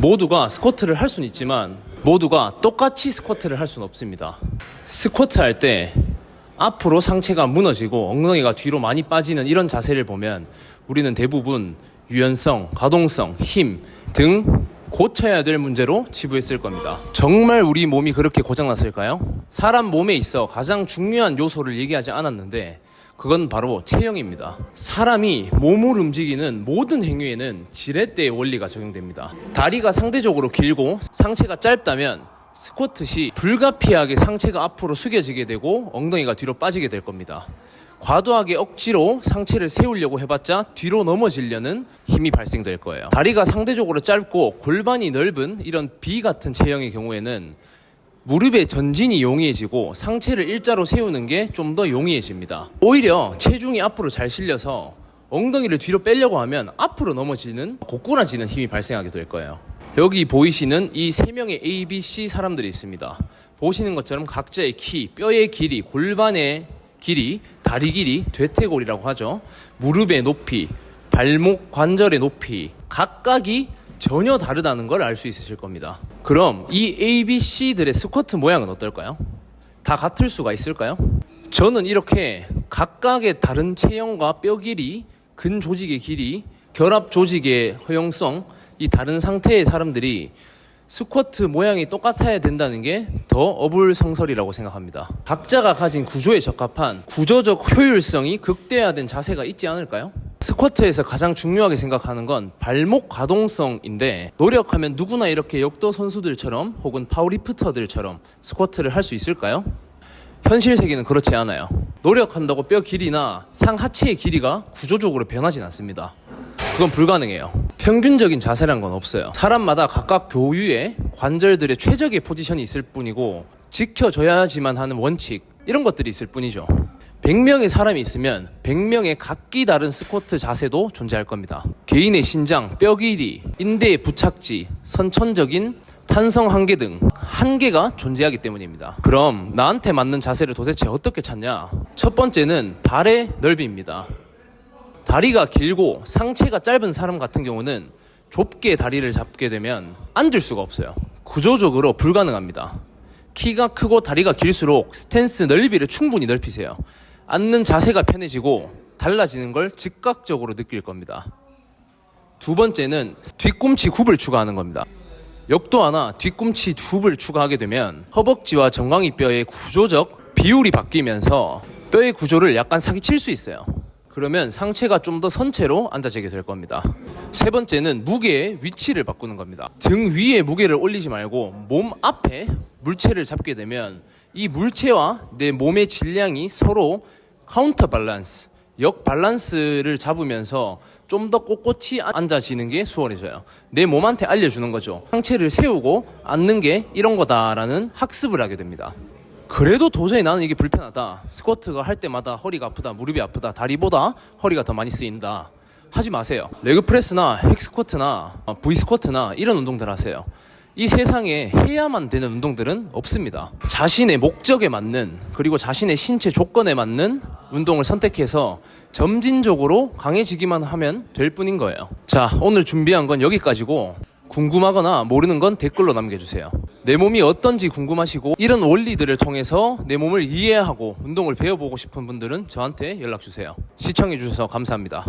모두가 스쿼트를 할 수는 있지만 모두가 똑같이 스쿼트를 할 수는 없습니다. 스쿼트 할 때 앞으로 상체가 무너지고 엉덩이가 뒤로 많이 빠지는 이런 자세를 보면 우리는 대부분 유연성, 가동성, 힘 등 고쳐야 될 문제로 치부했을 겁니다. 정말 우리 몸이 그렇게 고장났을까요? 사람 몸에 있어 가장 중요한 요소를 얘기하지 않았는데 그건 바로 체형입니다. 사람이 몸을 움직이는 모든 행위에는 지렛대의 원리가 적용됩니다. 다리가 상대적으로 길고 상체가 짧다면 스쿼트 시 불가피하게 상체가 앞으로 숙여지게 되고 엉덩이가 뒤로 빠지게 될 겁니다. 과도하게 억지로 상체를 세우려고 해봤자 뒤로 넘어지려는 힘이 발생될 거예요. 다리가 상대적으로 짧고 골반이 넓은 이런 B 같은 체형의 경우에는 무릎의 전진이 용이해지고 상체를 일자로 세우는 게 좀 더 용이해집니다. 오히려 체중이 앞으로 잘 실려서 엉덩이를 뒤로 빼려고 하면 앞으로 넘어지는 고꾸라지는 힘이 발생하게 될 거예요. 여기 보이시는 이 세 명의 A, B, C 사람들이 있습니다. 보시는 것처럼 각자의 키, 뼈의 길이, 골반의 길이, 다리 길이, 대퇴골이라고 하죠. 무릎의 높이, 발목 관절의 높이, 각각이 전혀 다르다는 걸 알 수 있으실 겁니다. 그럼 이 A, B, C들의 스쿼트 모양은 어떨까요? 다 같을 수가 있을까요? 저는 이렇게 각각의 다른 체형과 뼈 길이, 근 조직의 길이, 결합 조직의 허용성, 이 다른 상태의 사람들이 스쿼트 모양이 똑같아야 된다는 게 더 어불성설이라고 생각합니다. 각자가 가진 구조에 적합한 구조적 효율성이 극대화된 자세가 있지 않을까요? 스쿼트에서 가장 중요하게 생각하는 건 발목 가동성인데 노력하면 누구나 이렇게 역도 선수들처럼 혹은 파워리프터들처럼 스쿼트를 할 수 있을까요? 현실 세계는 그렇지 않아요. 노력한다고 뼈 길이나 상하체의 길이가 구조적으로 변하진 않습니다. 그건 불가능해요. 평균적인 자세란 건 없어요. 사람마다 각각 교유의 관절들의 최적의 포지션이 있을 뿐이고 지켜줘야지만 하는 원칙 이런 것들이 있을 뿐이죠. 100명의 사람이 있으면 100명의 각기 다른 스쿼트 자세도 존재할 겁니다. 개인의 신장, 뼈 길이, 인대의 부착지, 선천적인 탄성 한계 등 한계가 존재하기 때문입니다. 그럼 나한테 맞는 자세를 도대체 어떻게 찾냐? 첫 번째는 발의 넓이입니다. 다리가 길고 상체가 짧은 사람 같은 경우는 좁게 다리를 잡게 되면 앉을 수가 없어요. 구조적으로 불가능합니다. 키가 크고 다리가 길수록 스탠스 넓이를 충분히 넓히세요. 앉는 자세가 편해지고 달라지는 걸 즉각적으로 느낄 겁니다. 두 번째는 뒤꿈치 굽을 추가하는 겁니다. 역도 하나 뒤꿈치 굽을 추가하게 되면 허벅지와 정강이 뼈의 구조적 비율이 바뀌면서 뼈의 구조를 약간 사기칠 수 있어요. 그러면 상체가 좀 더 선체로 앉아지게 될 겁니다. 세 번째는 무게의 위치를 바꾸는 겁니다. 등 위에 무게를 올리지 말고 몸 앞에 물체를 잡게 되면 이 물체와 내 몸의 질량이 서로 카운터 밸런스, 역 밸런스를 잡으면서 좀 더 꼿꼿이 앉아지는 게 수월해져요. 내 몸한테 알려주는 거죠. 상체를 세우고 앉는 게 이런 거다라는 학습을 하게 됩니다. 그래도 도저히 나는 이게 불편하다. 스쿼트가 할 때마다 허리가 아프다, 무릎이 아프다, 다리보다 허리가 더 많이 쓰인다. 하지 마세요. 레그 프레스나 헥 스쿼트나 어, V 스쿼트나 이런 운동들 하세요. 이 세상에 해야만 되는 운동들은 없습니다. 자신의 목적에 맞는 그리고 자신의 신체 조건에 맞는 운동을 선택해서 점진적으로 강해지기만 하면 될 뿐인 거예요. 자, 오늘 준비한 건 여기까지고 궁금하거나 모르는 건 댓글로 남겨주세요. 내 몸이 어떤지 궁금하시고 이런 원리들을 통해서 내 몸을 이해하고 운동을 배워보고 싶은 분들은 저한테 연락주세요. 시청해주셔서 감사합니다.